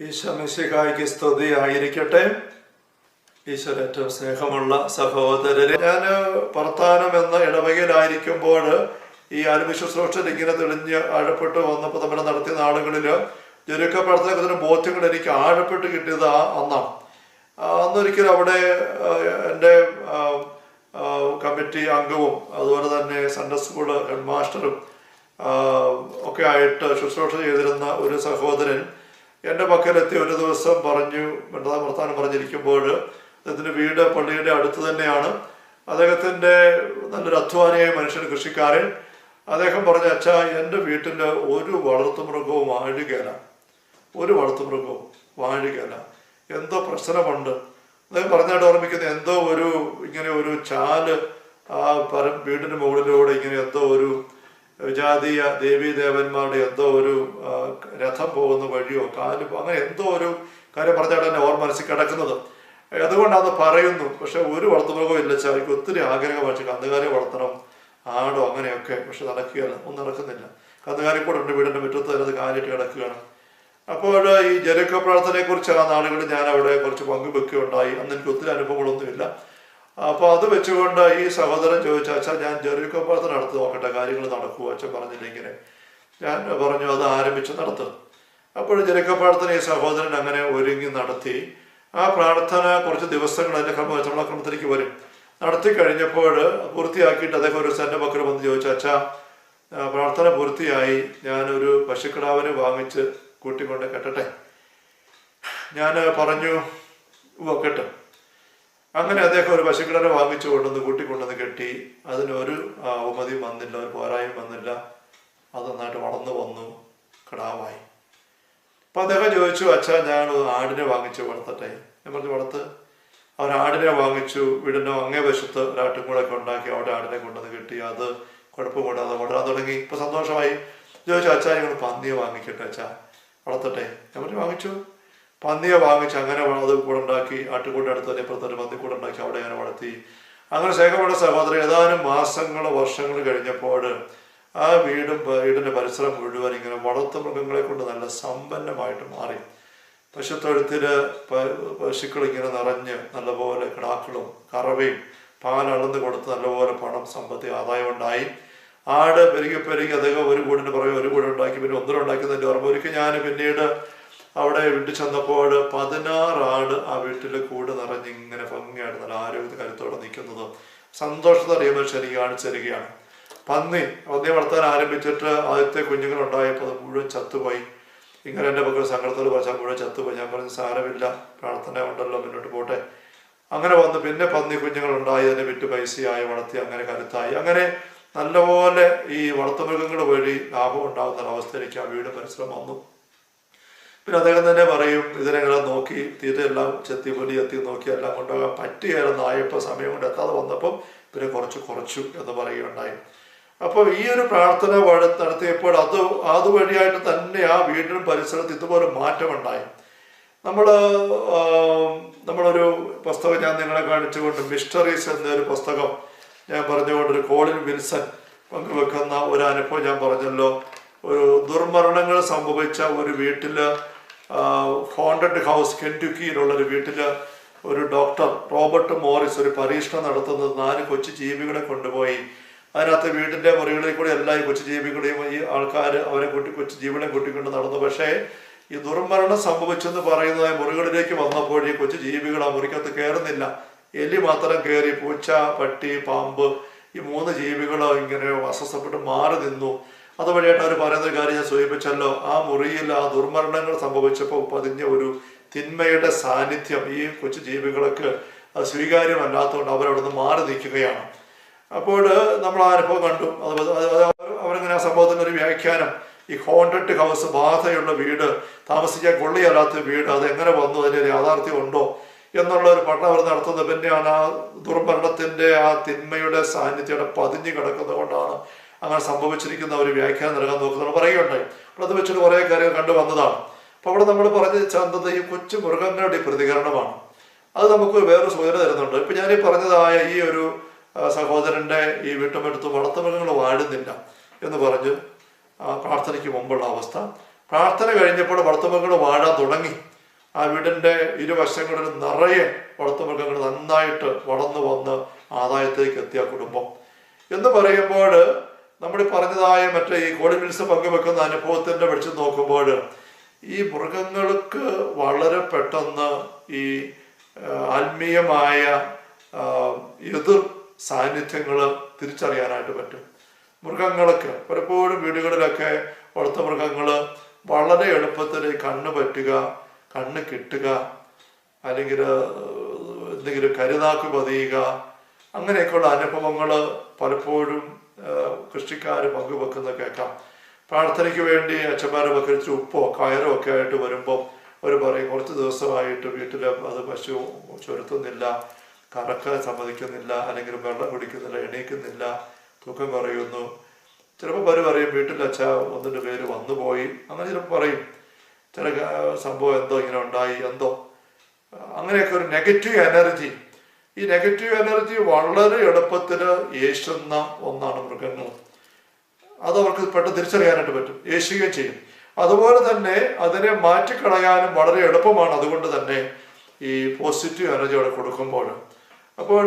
ഈശോമിശിഹായ്ക്ക് സ്തുതി ആയിരിക്കട്ടെ ഈശ്വര ഏറ്റവും സ്നേഹമുള്ള സഹോദരരെ ഞാൻ വർത്താനം എന്ന ഇടവകയിലായിരിക്കുമ്പോൾ ഈ ആത്മശുശ്രൂഷ ഇങ്ങനെ തെളിഞ്ഞ് ആഴപ്പെട്ട് വന്നപ്പോൾ നമ്മുടെ നടത്തിയ നാളുകളിൽ ജെരുക്ക പ്രവർത്തനത്തിന് ബോധ്യങ്ങൾ എനിക്ക് ആഴപ്പെട്ട് കിട്ടിയത് ആ അന്നാണ് അന്നൊരിക്കലും അവിടെ എന്റെ കമ്മിറ്റി അംഗവും അതുപോലെ തന്നെ സൺഡേ സ്കൂൾ ഹെഡ് മാസ്റ്ററും ഒക്കെ ആയിട്ട് ശുശ്രൂഷ ചെയ്തിരുന്ന ഒരു സഹോദരൻ എന്റെ പക്കലെത്തി ഒരു ദിവസം പറഞ്ഞു എന്താ വർത്താനം പറഞ്ഞിരിക്കുമ്പോൾ അദ്ദേഹത്തിന്റെ വീട് പള്ളിയുടെ അടുത്ത് തന്നെയാണ്. അദ്ദേഹത്തിന്റെ നല്ലൊരു അധ്വാനിയായ മനുഷ്യൻ കൃഷിക്കാരൻ. അദ്ദേഹം പറഞ്ഞ അച്ഛാ എന്റെ വീട്ടിൽ ഒരു വളർത്തുമൃഗവും വാഴുകയില്ല ഒരു വളർത്തുമൃഗവും വാഴുകയില്ല എന്തോ പ്രശ്നമുണ്ട്. അദ്ദേഹം പറഞ്ഞായിട്ട് ഓർമ്മിക്കുന്നത് എന്തോ ഒരു ഇങ്ങനെ ഒരു ചാൽ ആ പരം വീടിന് മുകളിലൂടെ ഇങ്ങനെ എന്തോ ഒരു ജാതീയ ദേവീ ദേവന്മാരുടെ എന്തോ ഒരു രഥം പോകുന്ന വഴിയോ കാൽ അങ്ങനെ എന്തോ ഒരു കാര്യം പറഞ്ഞാണ് എന്നെ ഓർമ്മ മനസ്സിൽ കിടക്കുന്നത്. അതുകൊണ്ടാണ് പറയുന്നു. പക്ഷെ ഒരു വളർത്തുമൃഗവും ഇല്ല. ചാ എനിക്ക് ഒത്തിരി ആഗ്രഹം പക്ഷെ കന്നുകാലി വളർത്തണം ആടോ അങ്ങനെയൊക്കെ പക്ഷെ നടക്കുകയല്ല. ഒന്നും നടക്കുന്നില്ല. കന്നുകാലി കൂടെ ഉണ്ട് വീടിന്റെ മുറ്റത്ത് അതിനത് കാലിട്ട് കിടക്കുകയാണ്. അപ്പോൾ ഈ ജനക്ക പ്രാർത്ഥനയെ കുറിച്ച് ആ നാളുകളിൽ ഞാൻ അവിടെ കുറച്ച് പങ്കുവെക്കുകയുണ്ടായി. അന്ന് എനിക്ക് ഒത്തിരി അനുഭവങ്ങളൊന്നുമില്ല. അപ്പോൾ അത് വെച്ചുകൊണ്ട് ഈ സഹോദരൻ ചോദിച്ചു അച്ഛാ ഞാൻ ജെറിക്കോ പ്രാർത്ഥന നടത്തി നോക്കട്ടെ കാര്യങ്ങൾ നടക്കുമോ അച്ഛൻ പറഞ്ഞില്ല ഇങ്ങനെ. ഞാൻ പറഞ്ഞു അത് ആരംഭിച്ച് നടത്തും. അപ്പോൾ ജെറിക്കോ ഈ സഹോദരൻ അങ്ങനെ ഒരുങ്ങി നടത്തി. ആ പ്രാർത്ഥന കുറച്ച് ദിവസങ്ങൾ അതിന്റെ ക്രമ ക്രമത്തിലേക്ക് വരും. നടത്തി കഴിഞ്ഞപ്പോൾ പൂർത്തിയാക്കിയിട്ട് അദ്ദേഹം ഒരു സെന്റെ മക്കൾ വന്ന് ചോദിച്ചു അച്ഛാ പ്രാർത്ഥന പൂർത്തിയായി. ഞാനൊരു പശുക്കിടാവിനെ വാങ്ങിച്ച് കൂട്ടിക്കൊണ്ട് കെട്ടട്ടെ? ഞാൻ പറഞ്ഞു വെക്കട്ടെ അങ്ങനെ അദ്ദേഹം ഒരു പശുക്കിടനെ വാങ്ങിച്ചു കൊണ്ടുവന്ന് കൂട്ടിക്കൊണ്ടുവന്ന് കെട്ടി. അതിനൊരു ഉപമതിയും വന്നില്ല ഒരു പോരായും വന്നില്ല. അത് നന്നായിട്ട് വളർന്നു വന്നു കിടാവായി. അപ്പൊ അദ്ദേഹം ചോദിച്ചു അച്ഛാ ഞാൻ ആടിനെ വാങ്ങിച്ചു വളർത്തട്ടെ? ഞാൻ പറഞ്ഞു വളർത്ത്. അവൻ ആടിനെ വാങ്ങിച്ചു വീടിനോ അങ്ങേ വശത്ത് ഒരാട്ടും കൂടെ ഒക്കെ ഉണ്ടാക്കി അവിടെ ആടിനെ കൊണ്ടുവന്ന് കെട്ടി. അത് കുഴപ്പമില്ലാതെ വളരാൻ തുടങ്ങി. ഇപ്പൊ സന്തോഷമായി. ചോദിച്ചു അച്ഛാ ഞങ്ങൾ പന്നിയെ വാങ്ങിക്കട്ടെ അച്ഛാ? വളർത്തട്ടെ? ഞാൻ പറഞ്ഞു വാങ്ങിച്ചു. പന്നിയെ വാങ്ങിച്ച് അങ്ങനെ അത് കൂടുണ്ടാക്കി ആട്ടുകൂടെ അടുത്ത് തന്നെ ഇപ്പുറത്തൊരു പന്നിക്കൂടെ ഉണ്ടാക്കി അവിടെ അങ്ങനെ വളർത്തി. അങ്ങനെ ശേഖരമുള്ള സഹോദരൻ ഏതാനും മാസങ്ങൾ വർഷങ്ങൾ കഴിഞ്ഞപ്പോൾ ആ വീടും വീടിന്റെ പരിസരം മുഴുവൻ ഇങ്ങനെ വളർത്തു മൃഗങ്ങളെ കൊണ്ട് നല്ല സമ്പന്നമായിട്ട് മാറി. പശുത്തൊഴുത്തിൽ പശുക്കൾ ഇങ്ങനെ നിറഞ്ഞ് നല്ലപോലെ കിടാക്കളും കറവയും പാൽ അളന്ന് കൊടുത്ത് നല്ലപോലെ പണം സമ്പത്തി ആദായം ഉണ്ടായി. ആട് പെരുകി പെരുകി അദ്ദേഹം ഒരു കൂടിന് പുറകെ ഒരു കൂടെ ഉണ്ടാക്കി പിന്നെ ഒന്നിനുണ്ടാക്കി എന്റെ ഓർമ്മ. ഒരിക്കൽ ഞാൻ പിന്നീട് അവിടെ വീട്ടിൽ ചെന്നപ്പോൾ പതിനാറ് ആട് ആ വീട്ടിൽ കൂട് നിറഞ്ഞ് ഇങ്ങനെ ഭംഗിയായിട്ട് നല്ല ആരോഗ്യ കരുത്തോടെ നിൽക്കുന്നത്. സന്തോഷത്തോടെ അറിയുമ്പോൾ ശരി കാണിച്ചു തരികയാണ് പന്നി പന്നി വളർത്താൻ ആരംഭിച്ചിട്ട് ആദ്യത്തെ കുഞ്ഞുങ്ങൾ ഉണ്ടായപ്പോൾ അത് മുഴുവൻ ചത്തുപോയി. ഇങ്ങനെ എന്റെ മക്കൾ സങ്കടത്തോട് പറഞ്ഞാൽ മുഴുവൻ ചത്തുപോയി. ഞാൻ പറഞ്ഞു സാരമില്ല പ്രാർത്ഥന ഉണ്ടല്ലോ മുന്നോട്ട് പോട്ടെ. അങ്ങനെ വന്ന് പിന്നെ പന്നി കുഞ്ഞുങ്ങൾ ഉണ്ടായി അതിനെ വിറ്റ് പൈസയായി വളർത്തി അങ്ങനെ കരുത്തായി. അങ്ങനെ നല്ലപോലെ ഈ വളർത്തുമൃഗങ്ങൾ വഴി ലാഭം ഉണ്ടാകുന്ന ഒരവസ്ഥയിലേക്ക് ആ വീട് പരിസരം വന്നു. പിന്നെ അദ്ദേഹം തന്നെ പറയും ഇതിനെല്ലാം നോക്കി തീറ്റയെല്ലാം ചെത്തി പൊലി എത്തി നോക്കി എല്ലാം കൊണ്ടുപോകാൻ പറ്റിയായിരുന്നായപ്പോൾ സമയം കൊണ്ട് എത്താതെ വന്നപ്പം പിന്നെ കുറച്ച് കുറച്ചു എന്ന് പറയുകയുണ്ടായി. അപ്പോൾ ഈ ഒരു പ്രാർത്ഥന വഴി നടത്തിയപ്പോൾ അത് അതുവഴിയായിട്ട് തന്നെ ആ വീടിനും പരിസരത്ത് ഇതുപോലെ മാറ്റമുണ്ടായി. നമ്മൾ നമ്മളൊരു പുസ്തകം ഞാൻ നിങ്ങളെ കാണിച്ചുകൊണ്ട് മിസ്റ്ററീസ് എന്നൊരു പുസ്തകം ഞാൻ പറഞ്ഞുകൊണ്ട് ഒരു കോളിൻ വിൽസൺ പങ്കുവെക്കുന്ന ഒരു അനുഭവം ഞാൻ പറഞ്ഞല്ലോ. ഒരു ദുർമരണങ്ങൾ സംഭവിച്ച ഒരു വീട്ടിൽ ഹോണ്ടഡ് ഹൗസ് കെന്റുക്കിയിലുള്ള ഒരു വീട്ടിൽ ഒരു ഡോക്ടർ റോബർട്ട് മോറിസ് ഒരു പരീക്ഷണം നടത്തുന്നത് നാല് കൊച്ചു ജീവികളെ കൊണ്ടുപോയി. അതിനകത്ത് വീടിന്റെ മുറികളിൽ കൂടി എല്ലാ ഈ കൊച്ചു ജീവികളെയും ഈ ആൾക്കാർ അവരെ കൂട്ടി കൊച്ചു ജീവികളെ കൂട്ടിക്കൊണ്ട് നടന്നു. പക്ഷേ ഈ ദുർമരണം സംഭവിച്ചെന്ന് പറയുന്നത് മുറികളിലേക്ക് വന്നപ്പോൾ ഈ കൊച്ചു ജീവികൾ ആ മുറിക്കകത്ത് കയറുന്നില്ല എലി മാത്രം കയറി പൂച്ച പട്ടി പാമ്പ് ഈ മൂന്ന് ജീവികൾ ഇങ്ങനെ അസ്വസ്ഥപ്പെട്ട് മാറി നിന്നു. അതുവഴിയായിട്ട് അവർ പറയുന്ന ഒരു കാര്യം ഞാൻ സൂചിപ്പിച്ചല്ലോ. ആ മുറിയിൽ ആ ദുർമരണങ്ങൾ സംഭവിച്ചപ്പോൾ പതിഞ്ഞ ഒരു തിന്മയുടെ സാന്നിധ്യം ഈ കൊച്ചു ജീവികൾക്ക് സ്വീകാര്യമല്ലാത്തതുകൊണ്ട് അവരവിടുന്ന് മാറി നിൽക്കുകയാണ്. അപ്പോൾ നമ്മൾ ആ അനുഭവം കണ്ടു. അത് അവരിങ്ങനെ ആ സംഭവത്തിന് ഒരു വ്യാഖ്യാനം. ഈ ഹോണ്ടഡ് ഹൗസ് ബാധയുള്ള വീട് താമസിക്കാൻ കൊള്ളിയല്ലാത്ത വീട് അത് എങ്ങനെ വന്നു അതിന്റെ യാഥാർത്ഥ്യം ഉണ്ടോ എന്നുള്ള ഒരു പഠനം അവർ നടത്തുന്നത് പിന്നെയാണ് ആ ദുർഭരണത്തിന്റെ ആ തിന്മയുടെ സാന്നിധ്യം പതിഞ്ഞു കിടക്കുന്നത് കൊണ്ടാണ് അങ്ങനെ സംഭവിച്ചിരിക്കുന്ന ഒരു വ്യാഖ്യാനം നൽകാൻ നോക്കുന്നത് പറയുകയുണ്ടായി. അപ്പോൾ അത് വെച്ചിട്ട് കുറേ കാര്യങ്ങൾ കണ്ടു വന്നതാണ്. അപ്പോൾ അവിടെ നമ്മൾ പറഞ്ഞ ചന്തത ഈ കൊച്ചു മൃഗങ്ങളുടെ പ്രതികരണമാണ്. അത് നമുക്ക് വേറൊരു സൂചന തരുന്നുണ്ട്. ഇപ്പം ഞാൻ ഈ പറഞ്ഞതായ ഈ ഒരു സഹോദരന്റെ ഈ വീട്ടുമെടുത്ത് വളർത്തുമൃഗങ്ങൾ വാഴുന്നില്ല എന്ന് പറഞ്ഞ് പ്രാർത്ഥനയ്ക്ക് മുമ്പുള്ള അവസ്ഥ. പ്രാർത്ഥന കഴിഞ്ഞപ്പോൾ വളർത്തുമൃഗങ്ങൾ വാഴാൻ തുടങ്ങി. ആ വീടിന്റെ ഇരുവശങ്ങളിൽ നിറയെ വളർത്തുമൃഗങ്ങൾ നന്നായിട്ട് വളർന്നു വന്ന് ആദായത്തിലേക്ക് എത്തിയ കുടുംബം. എന്ന് പറയുമ്പോൾ നമ്മൾ പറഞ്ഞതായ മറ്റേ ഈ കോടി മിൽസ് പങ്കുവെക്കുന്ന അനുഭവത്തിന്റെ വെളിച്ചം നോക്കുമ്പോൾ ഈ മൃഗങ്ങൾക്ക് വളരെ പെട്ടെന്ന് ഈ ആത്മീയമായ എതിർ സാന്നിധ്യങ്ങൾ തിരിച്ചറിയാനായിട്ട് പറ്റും. മൃഗങ്ങൾക്ക് പലപ്പോഴും വീടുകളിലൊക്കെ വളർത്തു മൃഗങ്ങൾ വളരെ എളുപ്പത്തിൽ കണ്ണ് പറ്റുക കണ്ണ് കിട്ടുക അല്ലെങ്കിൽ എന്തെങ്കിലും കരുതാക്കി പതിയുക അങ്ങനെയൊക്കെയുള്ള അനുഭവങ്ങൾ പലപ്പോഴും കൃഷിക്കാർ പങ്കുവെക്കുന്ന കേൾക്കാം പ്രാർത്ഥനയ്ക്ക് വേണ്ടി അച്ഛന്മാരെ വക്കരിച്ച് ഉപ്പോ കയറോ ഒക്കെ ആയിട്ട് വരുമ്പോൾ അവർ പറയും കുറച്ച് ദിവസമായിട്ട് വീട്ടിൽ അത് പശു ചുരുത്തുന്നില്ല കറക്കാൻ സമ്മതിക്കുന്നില്ല അല്ലെങ്കിൽ വെള്ളം കുടിക്കുന്നില്ല എണീക്കുന്നില്ല തൂക്കം പറയുന്നു ചിലപ്പോൾ അവർ പറയും വീട്ടിൽ അച്ഛ ഒന്നിന്റെ പേര് വന്നുപോയി അങ്ങനെ ചിലപ്പോൾ പറയും ചില സംഭവം എന്തോ ഇങ്ങനെ ഉണ്ടായി എന്തോ. അങ്ങനെയൊക്കെ ഒരു നെഗറ്റീവ് എനർജി ഈ നെഗറ്റീവ് എനർജി വളരെ എളുപ്പത്തിൽ ഏശുന്ന ഒന്നാണ് മൃഗങ്ങൾ. അത് അവർക്ക് പെട്ടെന്ന് തിരിച്ചറിയാനായിട്ട് പറ്റും. യേശുകയും ചെയ്യും. അതുപോലെ തന്നെ അതിനെ മാറ്റിക്കളയാനും വളരെ എളുപ്പമാണ്. അതുകൊണ്ട് തന്നെ ഈ പോസിറ്റീവ് എനർജി അവിടെ കൊടുക്കുമ്പോൾ. അപ്പോൾ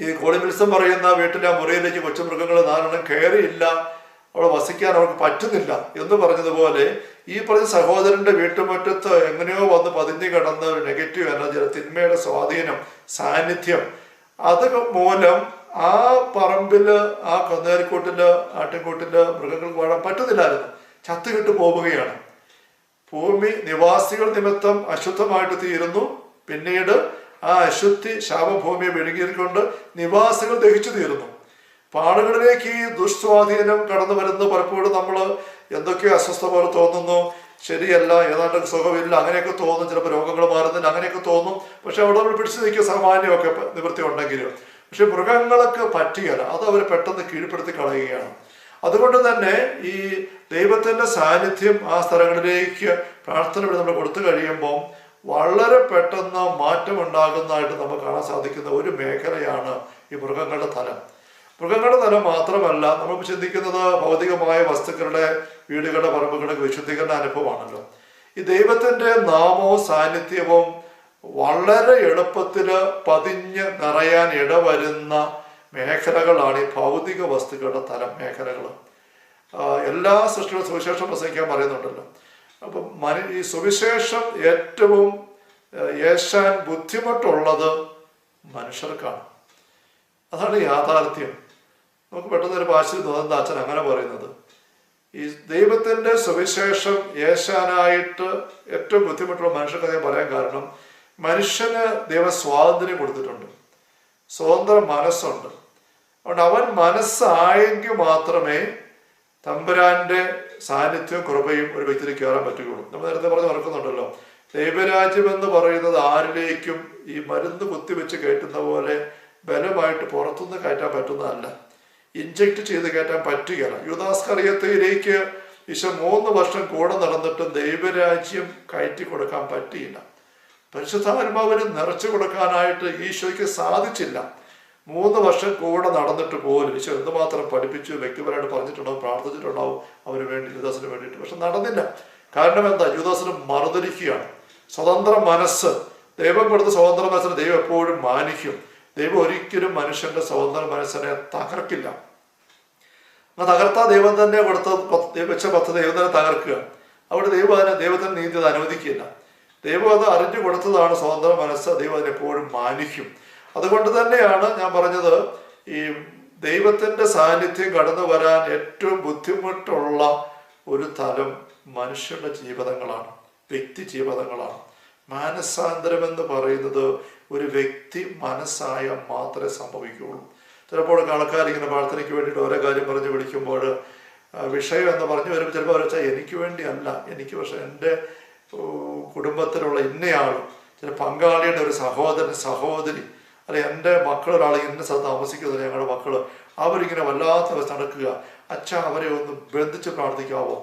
ഈ കോളിമിൽസം പറയുന്ന വീട്ടിലെ മുറിയിലേക്ക് കൊച്ചുമൃഗങ്ങൾ നാലെണ്ണം കയറിയില്ല. അവിടെ വസിക്കാൻ അവർക്ക് പറ്റുന്നില്ല. എന്ന് പറഞ്ഞതുപോലെ ഈ പറഞ്ഞ സഹോദരന്റെ വീട്ടുമുറ്റത്ത് എങ്ങനെയോ വന്ന് പതിഞ്ഞു കിടന്ന നെഗറ്റീവ് എനർജി തിന്മയുടെ സ്വാധീനം സാന്നിധ്യം അത് മൂലം ആ പറമ്പിൽ ആ കന്നേരിക്കൂട്ടിൽ ആട്ടിൻകൂട്ടിൽ മൃഗങ്ങൾക്ക് വാഴാൻ പറ്റുന്നില്ലായിരുന്നു. ചത്തുകിട്ട് പോവുകയാണ് ഭൂമി നിവാസികൾ നിമിത്തം അശുദ്ധമായിട്ട് തീരുന്നു. പിന്നീട് ആ അശുദ്ധി ശാപഭൂമിയെ വിഴുങ്ങിക്കൊണ്ട് നിവാസികൾ ദഹിച്ചു തീരുന്നു. അപ്പൊ ആളുകളിലേക്ക് ഈ ദുസ്വാധീനം കടന്നു വരുന്ന പലപ്പോഴും നമ്മൾ എന്തൊക്കെയോ അസ്വസ്ഥ പോലെ തോന്നുന്നു. ശരിയല്ല ഏതാണ്ട് സുഖമില്ല അങ്ങനെയൊക്കെ തോന്നും. ചിലപ്പോൾ രോഗങ്ങൾ മാറുന്നില്ല അങ്ങനെയൊക്കെ തോന്നും. പക്ഷെ അവിടെ നമ്മൾ പിടിച്ചു നിൽക്കുക സാമാന്യമൊക്കെ നിവൃത്തി ഉണ്ടെങ്കിലും. പക്ഷെ മൃഗങ്ങളൊക്കെ പറ്റിയല്ല അത് അവർ പെട്ടെന്ന് കീഴ്പ്പെടുത്തി കളയുകയാണ്. അതുകൊണ്ട് തന്നെ ഈ ദൈവത്തിന്റെ സാന്നിധ്യം ആ സ്ഥലങ്ങളിലേക്ക് പ്രാർത്ഥന വഴി നമ്മൾ കൊടുത്തു കഴിയുമ്പോൾ വളരെ പെട്ടെന്ന് മാറ്റം ഉണ്ടാകുന്നതായിട്ട് നമുക്ക് കാണാൻ സാധിക്കുന്ന ഒരു മേഖലയാണ് ഈ മൃഗങ്ങളുടെ തലം. മൃഗങ്ങളുടെ തലം മാത്രമല്ല നമ്മൾ ചിന്തിക്കുന്നത് ഭൗതികമായ വസ്തുക്കളുടെ വീടുകളുടെ പറമ്പുകളുടെ വിശുദ്ധീകരണ അനുഭവമാണല്ലോ. ഈ ദൈവത്തിന്റെ നാമവും സാന്നിധ്യവും വളരെ എളുപ്പത്തിൽ പതിഞ്ഞ് നിറയാൻ ഇടവരുന്ന മേഖലകളാണ് ഈ ഭൗതിക വസ്തുക്കളുടെ തലം മേഖലകൾ എല്ലാ സൃഷ്ടികളും സുവിശേഷം പ്രസംഗിക്കാൻ പറയുന്നുണ്ടല്ലോ. അപ്പം മനു ഈ സുവിശേഷം ഏറ്റവും ഏശാൻ ബുദ്ധിമുട്ടുള്ളത് മനുഷ്യർക്കാണ്. അതാണ് യാഥാർത്ഥ്യം. നമുക്ക് പെട്ടെന്ന് ഒരു ഭാഷയിൽ തോന്നുന്ന അച്ഛൻ അങ്ങനെ പറയുന്നത്. ഈ ദൈവത്തിന്റെ സുവിശേഷം ഏശാനായിട്ട് ഏറ്റവും ബുദ്ധിമുട്ടുള്ള മനുഷ്യർക്ക് അദ്ദേഹം പറയാൻ കാരണം മനുഷ്യന് ദൈവ സ്വാതന്ത്ര്യം കൊടുത്തിട്ടുണ്ട്. സ്വതന്ത്ര മനസ്സുണ്ട്. അതുകൊണ്ട് അവൻ മനസ്സായെങ്കിൽ മാത്രമേ തമ്പുരാന്റെ സാന്നിധ്യവും കൃപയും ഒരു വ്യക്തിയിൽ കയറാൻ പറ്റുകയുള്ളൂ. നമ്മൾ നേരത്തെ പറഞ്ഞ് മറക്കുന്നുണ്ടല്ലോ. ദൈവരാജ്യം എന്ന് പറയുന്നത് ആരിലേക്കും ഈ മരുന്ന് കുത്തിവെച്ച് കയറ്റുന്ന പോലെ ബലമായിട്ട് പുറത്തുനിന്ന് കയറ്റാൻ പറ്റുന്നതല്ല. ഇഞ്ചക്ട് ചെയ്ത് കയറ്റാൻ പറ്റുകയാണ് യുദാസ്കറിയത്തിലേക്ക് ഈശോ മൂന്ന് വർഷം കൂടെ നടന്നിട്ടും ദൈവരാജ്യം കയറ്റി കൊടുക്കാൻ പറ്റിയില്ല. പരിശുദ്ധാത്മാവിന് നിറച്ചു കൊടുക്കാനായിട്ട് ഈശോയ്ക്ക് സാധിച്ചില്ല. മൂന്ന് വർഷം കൂടെ നടന്നിട്ട് പോലും ഈശോ എന്തുമാത്രം പഠിപ്പിച്ചു വ്യക്തിപരമായിട്ട് പറഞ്ഞിട്ടുണ്ടാവും പ്രാർത്ഥിച്ചിട്ടുണ്ടാവും അവന് വേണ്ടി യുദാസിന് വേണ്ടിയിട്ട്. പക്ഷെ നടന്നില്ല. കാരണം എന്താ? യുദാസിന് മറുതിരിക്കുകയാണ്. സ്വതന്ത്ര മനസ്സ്. ദൈവം കൊടുത്ത സ്വതന്ത്ര മനസ്സിന് ദൈവം എപ്പോഴും മാനിക്കും. ദൈവം ഒരിക്കലും മനുഷ്യന്റെ സ്വതന്ത്ര മനസ്സിനെ തകർക്കില്ല. ആ തകർത്താ ദൈവം തന്നെ കൊടുത്ത വെച്ച പത്ത് ദൈവം തന്നെ തകർക്കുക. അവിടെ ദൈവം അതിനെ ദൈവത്തിന്റെ നീതി അത് അനുവദിക്കില്ല. ദൈവം അത് അറിഞ്ഞു കൊടുത്തതാണ് സ്വതന്ത്ര മനസ്സ് ദൈവം അതിനെപ്പോഴും മാനിക്കും. അതുകൊണ്ട് തന്നെയാണ് ഞാൻ പറഞ്ഞത് ഈ ദൈവത്തിന്റെ സാന്നിധ്യം കടന്നു വരാൻ ഏറ്റവും ബുദ്ധിമുട്ടുള്ള ഒരു തലം മനുഷ്യരുടെ ജീവിതങ്ങളാണ് വ്യക്തി ജീവിതങ്ങളാണ്. മാനസാന്തരം എന്ന് പറയുന്നത് ഒരു വ്യക്തി മനസ്സായ മാത്രമേ സംഭവിക്കുകയുള്ളൂ. ചിലപ്പോൾ ആൾക്കാർ ഇങ്ങനെ പ്രാർത്ഥനയ്ക്ക് വേണ്ടിയിട്ട് ഓരോ കാര്യം പറഞ്ഞു വിളിക്കുമ്പോൾ വിഷയം എന്ന് പറഞ്ഞു വരുമ്പോൾ ചിലപ്പോൾ വെച്ചാൽ എനിക്ക് വേണ്ടിയല്ല എനിക്ക് പക്ഷെ എന്റെ കുടുംബത്തിലുള്ള ഇന്നയാൾ ചില പങ്കാളിയുടെ ഒരു സഹോദരൻ സഹോദരി അല്ലെ എന്റെ മക്കളൊരാൾ ഇന്ന സ്ഥലത്ത് താമസിക്കുന്നത് ഞങ്ങളുടെ മക്കൾ അവരിങ്ങനെ വല്ലാത്ത അവസ്ഥ നടക്കുക. അച്ഛ അവരെ ഒന്ന് ബന്ധിച്ച് പ്രാർത്ഥിക്കാവോ?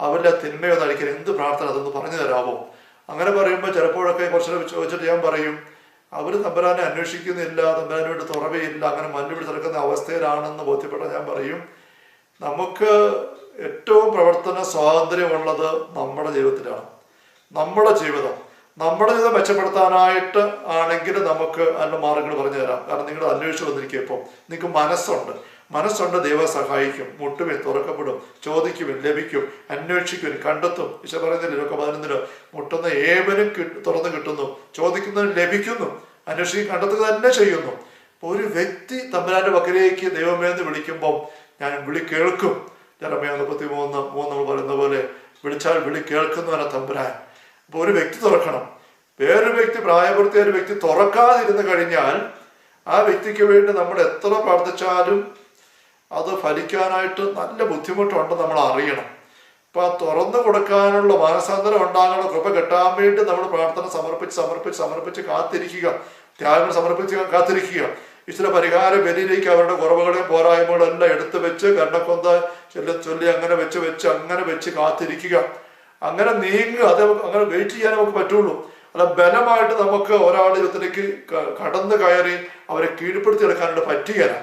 അവരുടെ തിന്മയോ അടിക്കാൻ എന്ത് പ്രാർത്ഥന അതൊന്ന് പറഞ്ഞു തരാമോ അങ്ങനെ പറയുമ്പോൾ ചിലപ്പോഴൊക്കെ കുറച്ച് ചോദിച്ചിട്ട് ഞാൻ പറയും അവർ തമ്പരാനെ അന്വേഷിക്കുന്നില്ല തമ്പരാന് വേണ്ടി തുറവയില്ല അങ്ങനെ മല്ലു പിടിച്ച് നടക്കുന്ന അവസ്ഥയിലാണെന്ന് ബോധ്യപ്പെട്ട ഞാൻ പറയും. നമുക്ക് ഏറ്റവും പ്രവർത്തന സ്വാതന്ത്ര്യമുള്ളത് നമ്മുടെ ജീവിതത്തിലാണ്. നമ്മുടെ ജീവിതം. നമ്മുടെ ജീവിതം മെച്ചപ്പെടുത്താനായിട്ട് ആണെങ്കിൽ നമുക്ക് അതിന്റെ മാർഗങ്ങൾ പറഞ്ഞു തരാം. കാരണം നിങ്ങൾ അന്വേഷിച്ച് വന്നിരിക്കുക ഇപ്പം. നിങ്ങൾക്ക് മനസ്സുണ്ട്. മനസ്സുണ്ട് ദൈവം സഹായിക്കും മുട്ടുവിൻ തുറക്കപ്പെടും ചോദിക്കുവിൻ ലഭിക്കും അന്വേഷിക്കുവിൻ കണ്ടെത്തും. വിശ പറയുന്നില്ല ഇതൊക്കെ പതിനൊന്നിൽ മുട്ടുന്ന കിട്ട് തുറന്നു കിട്ടുന്നു ചോദിക്കുന്നതിന് ലഭിക്കുന്നു അന്വേഷിക്കും കണ്ടെത്തുക തന്നെ ചെയ്യുന്നു. ഒരു വ്യക്തി തമ്പുരാന്റെ ദൈവമേ എന്ന് വിളിക്കുമ്പോൾ ഞാൻ വിളി കേൾക്കും. ജനമേ മുപ്പത്തി മൂന്ന് മൂന്ന് പറയുന്ന പോലെ വിളിച്ചാൽ വിളി കേൾക്കുന്നവനെ തമ്പുരാൻ. അപ്പൊ ഒരു വ്യക്തി തുറക്കണം. വേറൊരു വ്യക്തി പ്രായപൂർത്തിയായ ഒരു വ്യക്തി തുറക്കാതിരുന്ന് കഴിഞ്ഞാൽ ആ വ്യക്തിക്ക് വേണ്ടി നമ്മൾ എത്ര പ്രാർത്ഥിച്ചാലും അത് ഫലിക്കാനായിട്ട് നല്ല ബുദ്ധിമുട്ടുണ്ട് നമ്മൾ അറിയണം. ഇപ്പം ആ തുറന്നു കൊടുക്കാനുള്ള മാനസാന്തരം ഉണ്ടാകാനുള്ള കൃപ കെട്ടാൻ വേണ്ടി നമ്മൾ പ്രാർത്ഥന സമർപ്പിച്ച് സമർപ്പിച്ച് സമർപ്പിച്ച് കാത്തിരിക്കുക. ത്യാഗം സമർപ്പിച്ച് കാത്തിരിക്കുക. ഈശ്വര പരിഹാര ബലിയിലേക്ക് അവരുടെ കുറവുകളെയും പോരായ്മകളും എല്ലാം എടുത്തു വെച്ച് കർണക്കൊന്ത ചൊല്ലി ചൊല്ലി അങ്ങനെ വെച്ച് വെച്ച് അങ്ങനെ വെച്ച് കാത്തിരിക്കുക. അങ്ങനെ നീങ്ങുക. അത് അങ്ങനെ വെയിറ്റ് ചെയ്യാൻ നമുക്ക് പറ്റുള്ളൂ. അല്ല ബലമായിട്ട് നമുക്ക് ഒരാളുടെ ജീവിതത്തിലേക്ക് കടന്നു കയറി അവരെ കീഴ്പ്പെടുത്തി എടുക്കാനായിട്ട് പറ്റുകയില്ല.